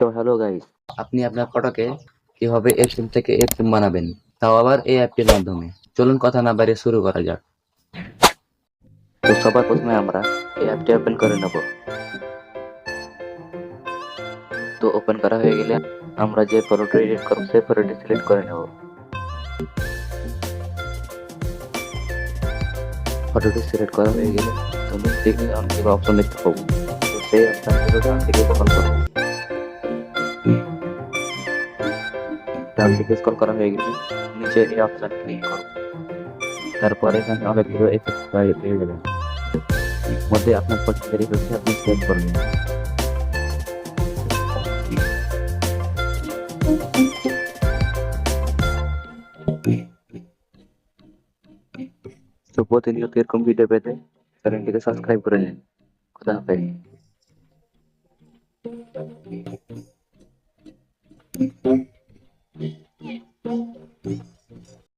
তো hello guys আপনি আপনার ফটোকে কীভাবে এফএম থেকে এফএম বানাবেন, তাও আবার এই অ্যাপটির মাধ্যমে। চলুন কথা না বাইরে শুরু করা যাক। তো সবার প্রথমে আমরা এই অ্যাপটি ওপেন করে নেব। তো ওপেন করা হয়ে গেলে আমরা যে ফটোটি এডিট করব, সেই ফটোটি সিলেক্ট করে নেব। ফটোটি সিলেক্ট করা হয়ে গেলে তুমি দেখে অপশন দেখতে পাবো। তো সেই অপশনগুলো ডান দিকে স্ক্রল করো ডান দিকে স্ক্রল করা হয়ে গেলে নিচে এই অপশন ক্লিক করো তারপরে এখানে অনেকগুলো এফেক্ট পেয়ে যাবেন মধ্যে আপনার পছন্দের এফেক্ট আপনি সিলেক্ট করবেন তো প্রতিনিয়ত এরকম ভিডিও পেতে চ্যানেলটিকে সাবস্ক্রাইব করে নিন খুদা হাফেজ Two